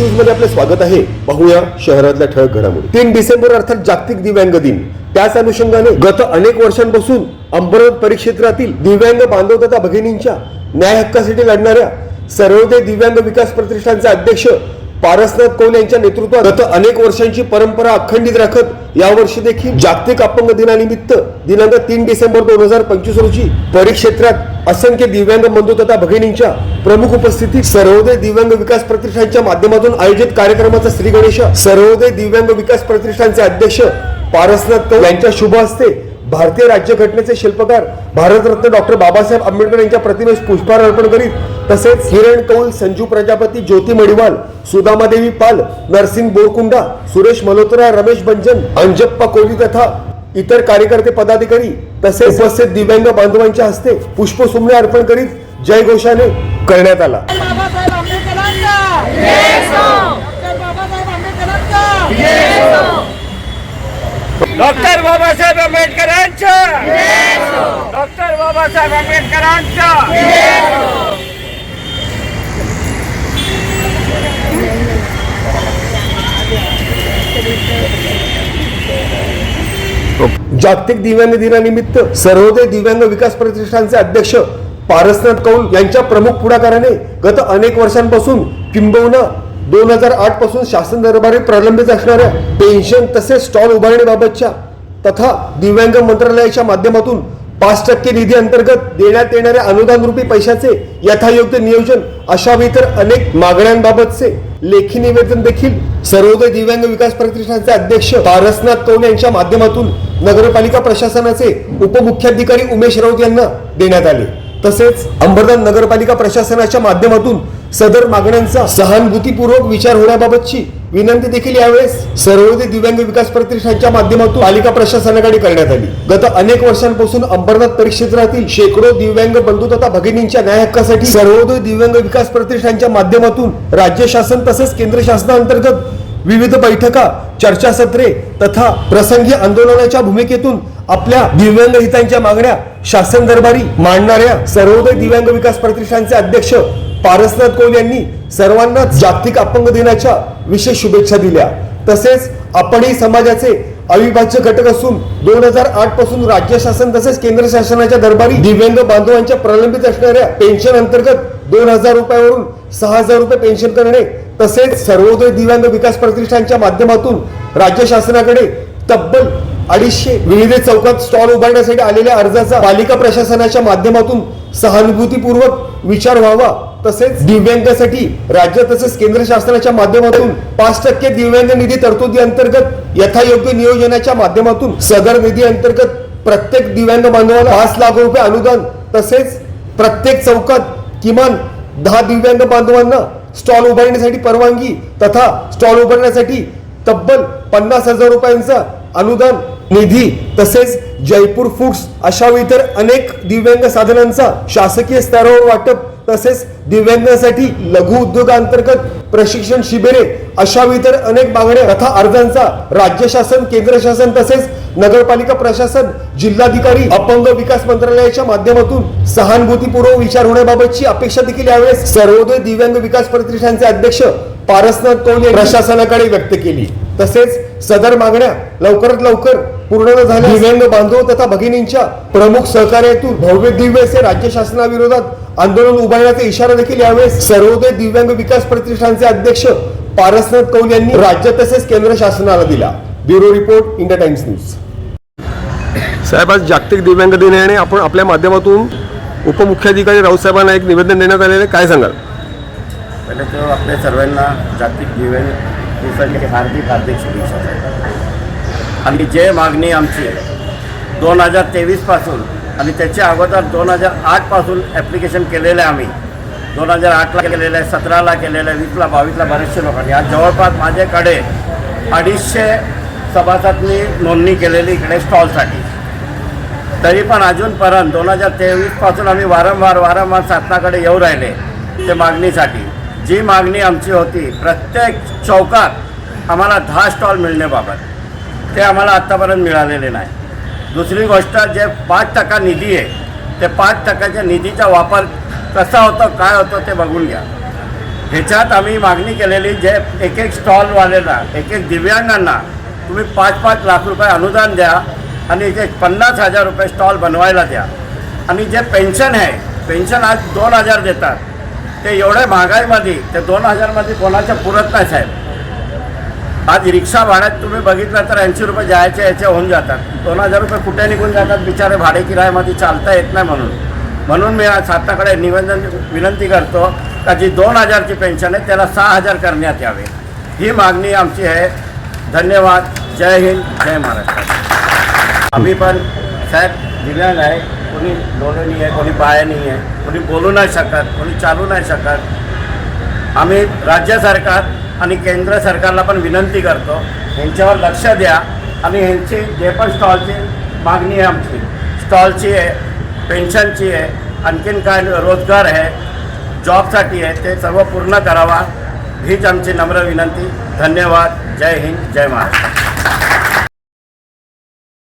न्यूजमध्ये आपले स्वागत आहे. पाहूया शहरातल्या ठळक घडामोडी. तीन डिसेंबर अर्थात जागतिक दिव्यांग दिन. त्याच अनुषंगाने गत अनेक वर्षांपासून अंबरनाथ परिक्षेत्रातील दिव्यांग बांधव तथा भगिनींच्या न्याय हक्कासाठी लढणाऱ्या सर्वोदय दिव्यांग विकास प्रतिष्ठानचे अध्यक्ष पारसनाथ कौल यांच्या नेतृत्वात गत अनेक वर्षांची परंपरा अखंडित राखत यावर्षी देखील जागतिक अपंग दिनानिमित्त दिनांक तीन डिसेंबर दोन हजार पंचवीस रोजी परिक्षेत्रात असंख्य दिव्यांग बंधू तथा भगिनींच्या प्रमुख उपस्थितीत सर्वोदय दिव्यांग विकास प्रतिष्ठानच्या माध्यमातून आयोजित कार्यक्रमाचा श्री गणेश सर्वोदय दिव्यांग विकास प्रतिष्ठानचे अध्यक्ष पारसनाथ कौल यांच्या शुभ हस्ते भारतीय राज्यघटनेचे शिल्पकार भारतरत्न डॉक्टर बाबासाहेब आंबेडकर यांच्या प्रतिमेस पुष्पहार अर्पण करीत तसेच किरण कौल संजू प्रजापती ज्योती मडिवाल सुदामादेवी पाल नरसिंग बोरकुंडा सुरेश मल्होत्रा रमेश बंजन अंजप्पा तथा इतर कार्यकर्ते पदाधिकारी तसेच उपस्थित दिव्यांग बांधवांच्या हस्ते पुष्पसुमने अर्पण करीत जय घोषाने करण्यात आला. डॉक्टर बाबासाहेब आंबेडकरांचा! डॉक्टर बाबासाहेब आंबेडकरांच्या शकतो जागतिक दिव्यांग दिनानिमित्त सर्वोदय दिव्यांग विकास प्रतिष्ठानचे अध्यक्ष पारसनाथ कौल यांच्या प्रमुख पुढाकाराने गत अनेक वर्षांपासून किंबहुना दोन हजार आठपासून शासन दरबारी प्रलंबित असणाऱ्या पेन्शन तसेच स्टॉल उभारणीबाबतच्या तथा दिव्यांग मंत्रालयाच्या माध्यमातून पाच टक्के निधी अंतर्गत देण्यात येणाऱ्या अनुदान रूपी पैशाचे यथायोग्य नियोजन अशा इतर अनेक मागण्यांबाबतचे लेखी निवेदन देखील सर्वोदय दिव्यांग विकास प्रतिष्ठानचे अध्यक्ष पारसनाथ कौल यांच्या माध्यमातून नगरपालिका प्रशासनाचे उपमुख्याधिकारी उमेश राऊत यांना देण्यात आले. तसेच अंबरनाथ नगरपालिका प्रशासनाच्या माध्यमातून सदर मागण्यांचा सहानुभूतीपूर्वक विचार होण्याबाबतची विनंती देखील यावेळेस सर्वोदय दिव्यांग विकास प्रतिष्ठानच्या माध्यमातून पालिका प्रशासनाकडे करण्यात आली. गत अनेक वर्षांपासून अंबरनाथ परिक्षेत्रातील शेकडो दिव्यांग बंधू तथा भगिनींच्या न्याय हक्कासाठी सर्वोदय दिव्यांग विकास प्रतिष्ठानच्या माध्यमातून राज्य शासन तसेच केंद्र शासनाअंतर्गत विविध बैठका चर्चासत्रे तथा प्रसंगी आंदोलनाच्या भूमिकेतून आपल्या दिव्यांग हितांच्या मागण्या शासन दरबारी मांडणाऱ्या सर्वोदय दिव्यांग विकास प्रतिष्ठानचे अध्यक्ष पारसनाथ कौल यांनी सर्वांनाच जागतिक अपंग दिनाच्या विशेष शुभेच्छा दिल्या. तसेच आपणही समाजाचे अविभाज्य घटक असून दोन हजार आठपासून राज्य शासन तसेच केंद्र शासनाच्या दरबारी दिव्यांग बांधवांच्या प्रलंबित असणाऱ्या पेन्शन अंतर्गत दोन हजार रुपयावरून सहा हजार रुपये पेन्शन करणे तसेच सर्वोदय दिव्यांग विकास प्रतिष्ठानच्या माध्यमातून राज्य शासनाकडे तब्बल अडीचशे विविध चौकात स्टॉल उभारण्यासाठी आलेल्या अर्जाचा पालिका प्रशासनाच्या माध्यमातून सहानुभूतीपूर्वक विचार व्हावा. तसेच दिव्यांगासाठी राज्य तसेच केंद्र शासनाच्या माध्यमातून पाच टक्के दिव्यांग निधी तरतुदी अंतर्गत यथायोग्य नियोजनाच्या माध्यमातून सदर निधी अंतर्गत प्रत्येक दिव्यांग बांधवाला पाच लाख रुपये अनुदान तसेच प्रत्येक चौकात किमान दहा दिव्यांग बांधवांना स्टॉल उभारण्यासाठी परवानगी तथा स्टॉल उभारण्यासाठी तब्बल पन्नास हजार रुपयांचा अनुदान निधी तसेच जयपूर फूड्स अशा इतर अनेक दिव्यांग साधनांचा शासकीय स्तरावर वाटप तसेच दिव्यांगांसाठी लघु उद्योगांतर्गत प्रशिक्षण शिबिरे अशा इतर अनेक मागण्या तथा अर्जांचा राज्य शासन केंद्र शासन तसेच नगरपालिका प्रशासन जिल्हाधिकारी अपंग विकास मंत्रालयाच्या माध्यमातून सहानुभूतीपूर्वक विचार होण्याबाबतची अपेक्षा देखील यावेळेस सर्वोदय दिव्यांग विकास प्रतिष्ठानचे अध्यक्ष पारसनाथ कौल यांनी प्रशासनाकडे व्यक्त केली. तसेच सदर मागण्या लवकरात लवकर पूर्ण न झाल्या दिव्यांग बांधव तथा भगिनींच्या प्रमुख सहकार्यातून भव्य दिव्य असे राज्य शासनाविरोधात आंदोलन उभारण्याचा इशारा देखील यावेळेस सर्वोदय दिव्यांग विकास प्रतिष्ठानचे अध्यक्ष पारसनाथ कौल यांनी राज्य तसेच केंद्र शासनाला दिला. Bureau report India Times news. साहेब आज जागतिक दिव्यांग दिन आहे आणि आपण आपल्या माध्यमातून उपमुख्याधिकारी राऊत साहेबांना एक निवेदन देण्यात आलेले काय सांगाल? पहिले तर आपल्या सर्वांना जागतिक दिव्यांग दिवसाची हार्दिक हार्दिक शुभेच्छा आणि जे मागणी आमची दोन हजार तेवीसपासून आणि त्याच्या अगोदर दोन हजार आठपासून ॲप्लिकेशन केलेलं आहे आम्ही. दोन हजार आठला केलेलं आहे सतराला केलेलं आहे वीसला बावीसला बरेचशे लोकांनी. आज जवळपास माझ्याकडे अडीचशे सभासदनी नोंदणी केलेली इकडे स्टॉलसाठी. तरी पण अजूनपर्यंत दोन हजार तेवीसपासून आम्ही वारंवार वारंवार शासनाकडे येऊ राहिले ते मागणीसाठी. जी मागणी आमची होती प्रत्येक चौकात आम्हाला दहा स्टॉल मिळण्याबाबत. ते आम्हाला आत्तापर्यंत मिळालेले नाही. दुसरी गोष्ट जे पाच टक्का निधी आहे ते पाच टक्क्याच्या निधीचा वापर कसा होतो काय होतो ते बघून घ्या. ह्याच्यात आम्ही मागणी केलेली जे एक एक स्टॉलवाल्यांना एक एक दिव्यांगांना तुम्ही पाच पाच लाख रुपये अनुदान द्या आणि जे पन्नास हजार रुपये स्टॉल बनवायला द्या. आणि जे पेन्शन आहे पेन्शन आज दोन हजार देतात. ते एवढ्या महागाईमध्ये ते दोन हजारमध्ये कोणाच्या पुरत नाही साहेब. आज रिक्षा भाड्यात तुम्ही बघितलं तर ऐंशी रुपये जायचे याचे होऊन जातात. दोन हजार रुपये कुठे निघून जातात? बिचारे भाडे किरायामध्ये चालता येत नाही म्हणून. म्हणून मी आज हाताकडे निवेदन विनंती करतो का जी दोन हजारची पेन्शन आहे त्याला सहा हजार करण्यात यावे. ही मागणी आमची आहे. धन्यवाद. जय हिंद. जय महाराष्ट्र. आम्ही पण साहेब दिव्यांग आहे. कोणी लोणं नाही आहे कोणी पाया नाही आहे कोणी बोलू नाही शकत कोणी चालू नाही शकत. आम्ही राज्य सरकार आणि केंद्र सरकारला पण विनंती करतो यांच्यावर लक्ष द्या आणि ह्यांची जे पण स्टॉलची मागणी आहे आमची स्टॉलची आहे पेन्शनची आहे आणखीन काय रोजगार आहे जॉबसाठी आहे ते सर्व पूर्ण करावा हीच आमची नम्र विनंती. धन्यवाद. जय हिंद जय महाराष्ट्र.